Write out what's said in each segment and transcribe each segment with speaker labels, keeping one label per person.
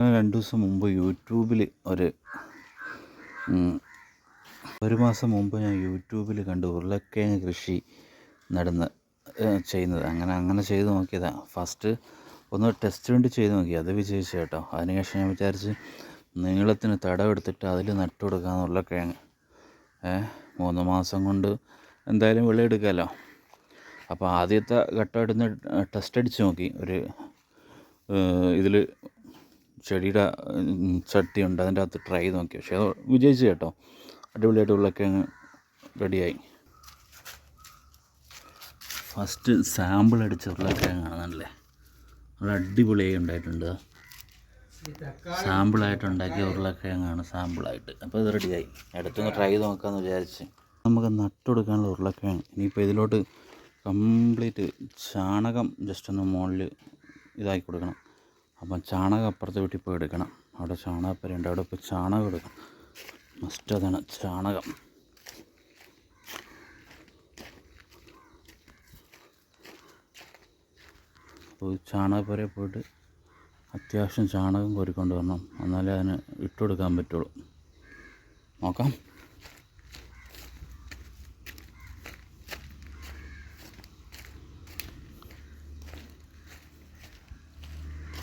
Speaker 1: രണ്ട് ദിവസം മുമ്പ് യൂട്യൂബിൽ ഒരു ഒരു മാസം മുമ്പ് ഞാൻ യൂട്യൂബിൽ കണ്ട് ഉരുളക്കിഴങ്ങ് കൃഷി നടന്ന് ചെയ്യുന്നത്. അങ്ങനെ അങ്ങനെ ചെയ്ത് നോക്കിയതാണ് ഫസ്റ്റ് ഒന്ന് ടെസ്റ്റ് വേണ്ടി ചെയ്ത് നോക്കി. അത് വിജയിച്ചു കേട്ടോ. അതിനുശേഷം ഞാൻ വിചാരിച്ച് നീളത്തിന് തടമെടുത്തിട്ട് അതിൽ നട്ടു കൊടുക്കാമെന്ന് ഉരുളക്കിഴങ്ങ്. മൂന്ന് മാസം കൊണ്ട് എന്തായാലും വിളയെടുക്കാമല്ലോ അപ്പോൾ ആദ്യത്തെ ഘട്ടം എടുത്ത് ടെസ്റ്റ് അടിച്ച് നോക്കി. ഒരു ഇതിൽ ചെടിയുടെ ചട്ടിയുണ്ട് അതിന്റെ അകത്ത് ട്രൈ നോക്കി. പക്ഷേ അത് വിജയിച്ചു കേട്ടോ. അടിപൊളിയായിട്ട് ഉരുളക്കിഴങ്ങ് റെഡിയായി ഫസ്റ്റ് സാമ്പിൾ അടിച്ച ഉരുളക്കിഴങ്ങാണ് നല്ലേ അത് അടിപൊളിയായി ഉണ്ടായിട്ടുണ്ട് സാമ്പിളായിട്ട് ഉണ്ടാക്കിയ ഉരുളക്കിഴങ്ങാണ് സാമ്പിളായിട്ട് അപ്പോൾ ഇത് റെഡിയായി അടുത്തൊന്ന് ട്രൈ നോക്കാമെന്ന് വിചാരിച്ച്. നമുക്ക് നട്ടുകൊടുക്കാനുള്ള ഉരുളക്കിഴങ്ങ്. ഇനിയിപ്പോൾ ഇതിലോട്ട് കംപ്ലീറ്റ് ചാണകം ജസ്റ്റ് ഒന്ന് മുകളിൽ ഇതാക്കി കൊടുക്കണം. അപ്പം ചാണകം അപ്പുറത്തെ വീട്ടിൽ പോയി എടുക്കണം. അവിടെ ചാണകപ്പരയുണ്ട് അവിടെ പോയി ചാണകം എടുക്കണം. മസ്റ്റ് അതാണ് ചാണകം. അപ്പോൾ ചാണകപ്പുര പോയിട്ട് അത്യാവശ്യം ചാണകം കോരിക്കൊണ്ട് വരണം. എന്നാലേ അതിന് ഇട്ടുകൊടുക്കാൻ പറ്റുള്ളൂ. നോക്കാം.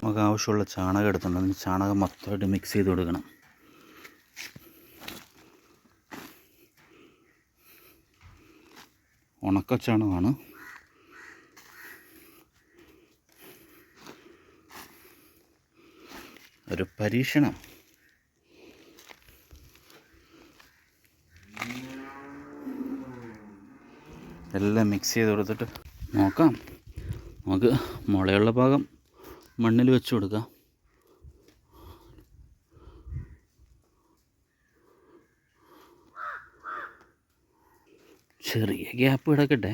Speaker 1: നമുക്ക് ആവശ്യമുള്ള ചാണകം എടുത്തുണ്ട് അതിന് ചാണകം മൊത്തമായിട്ട് മിക്സ് ചെയ്ത് കൊടുക്കണം. ഉണക്ക ചാണകമാണ്. ഒരു പരീക്ഷണം. എല്ലാം മിക്സ് ചെയ്ത് കൊടുത്തിട്ട് നോക്കാം. നമുക്ക് മുളയുള്ള ഭാഗം മണ്ണിൽ വെച്ച് കൊടുക്കുക ചെറിയ ഗ്യാപ്പ് കിടക്കട്ടെ.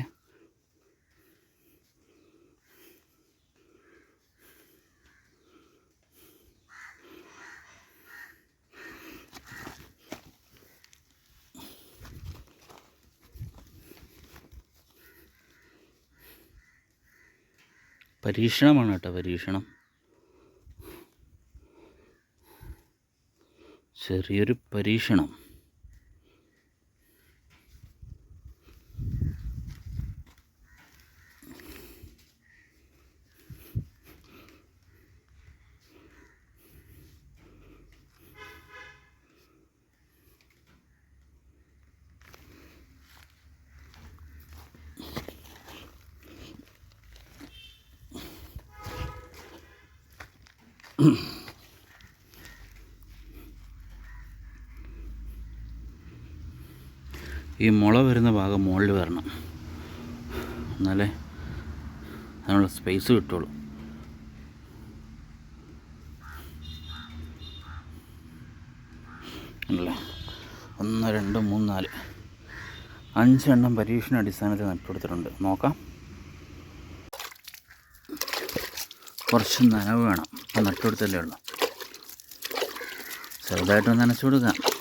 Speaker 1: പരീക്ഷണമാണ് കേട്ടോ പരീക്ഷണം. ചെറിയൊരു പരീക്ഷണം. ഈ മുള വരുന്ന ഭാഗം മുകളിൽ വരണം. എന്നാലേ അതിനുള്ള സ്പേസ് കിട്ടുള്ളൂ. അല്ലേ? ഒന്ന് രണ്ട് മൂന്ന് നാല്. അഞ്ചെണ്ണം പരീക്ഷണ അടിസ്ഥാനത്തിൽ നട്ടുകൊടുത്തിട്ടുണ്ട്. നോക്കാം. കുറച്ച് നനവ് വേണം. നട്ടുകൊടുത്തല്ലേ ഉള്ളൂ. ചെറുതായിട്ടൊന്ന് നനച്ചു കൊടുക്കാം.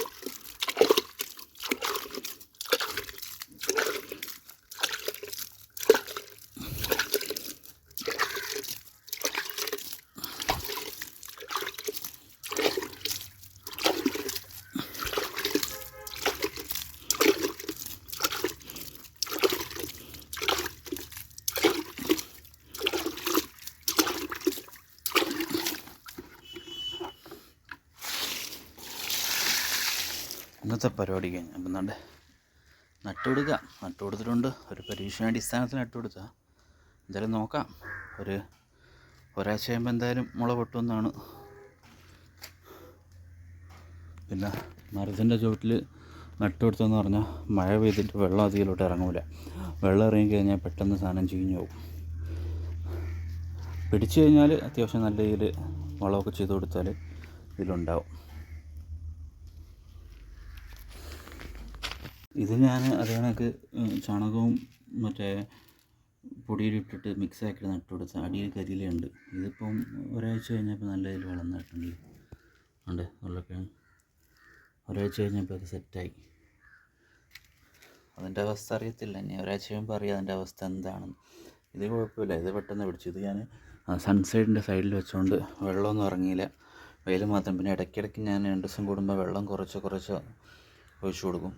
Speaker 1: ഇന്നത്തെ പരിപാടി കഴിഞ്ഞു. അപ്പം നട്ടു കൊടുക്കുക നട്ടു കൊടുത്തിട്ടുണ്ട് ഒരു പരീക്ഷണാടിസ്ഥാനത്തിൽ നട്ടു കൊടുക്കുക എന്തായാലും നോക്കാം. ഒരു ഒരാഴ്ച കഴിയുമ്പോൾ എന്തായാലും മുള പൊട്ടുമെന്നാണ് പിന്നെ മരത്തിന്റെ ചുവട്ടിൽ നട്ടു കൊടുത്തെന്ന് പറഞ്ഞാൽ മഴ പെയ്തിട്ട് വെള്ളം അധികലോട്ട് ഇറങ്ങൂല. വെള്ളം ഇറങ്ങി കഴിഞ്ഞാൽ പെട്ടെന്ന് സാധനം ചീഞ്ഞു പോകും. പിടിച്ചു കഴിഞ്ഞാൽ അത്യാവശ്യം നല്ല രീതിയിൽ വളമൊക്കെ ചെയ്ത് കൊടുത്താൽ ഇതിലുണ്ടാവും. ഇത് ഞാൻ അത് കണക്ക് ചാണകവും മറ്റേ പൊടിയിലിട്ടിട്ട് മിക്സ് ആക്കി നട്ടു കൊടുത്ത അടിയിൽ കരിയിലുണ്ട് ഇതിപ്പം ഒരാഴ്ച കഴിഞ്ഞപ്പോൾ നല്ല രീതിയിൽ വളർന്നിട്ടുണ്ട്. ഉണ്ട് ഉരുളക്കിഴങ്ങ്. ഒരാഴ്ച കഴിഞ്ഞപ്പോൾ അത് സെറ്റായി അതിന്റെ അവസ്ഥ അറിയത്തില്ല. ഇനി ഒരാഴ്ച കഴിയുമ്പോൾ അറിയാം അതിന്റെ അവസ്ഥ എന്താണെന്ന്. ഇത് കുഴപ്പമില്ല. ഇത് പെട്ടെന്ന് പിടിച്ചു. ഇത് ഞാൻ സൺസൈഡിന്റെ സൈഡിൽ വെച്ചുകൊണ്ട് വെള്ളമൊന്നും ഇറങ്ങിയില്ല. വെയിൽ മാത്രം. പിന്നെ ഇടയ്ക്കിടയ്ക്ക് ഞാൻ രണ്ട് ദിവസം കൂടുമ്പോൾ വെള്ളം കുറച്ച് കുറച്ച് ഒഴിച്ചു കൊടുക്കും.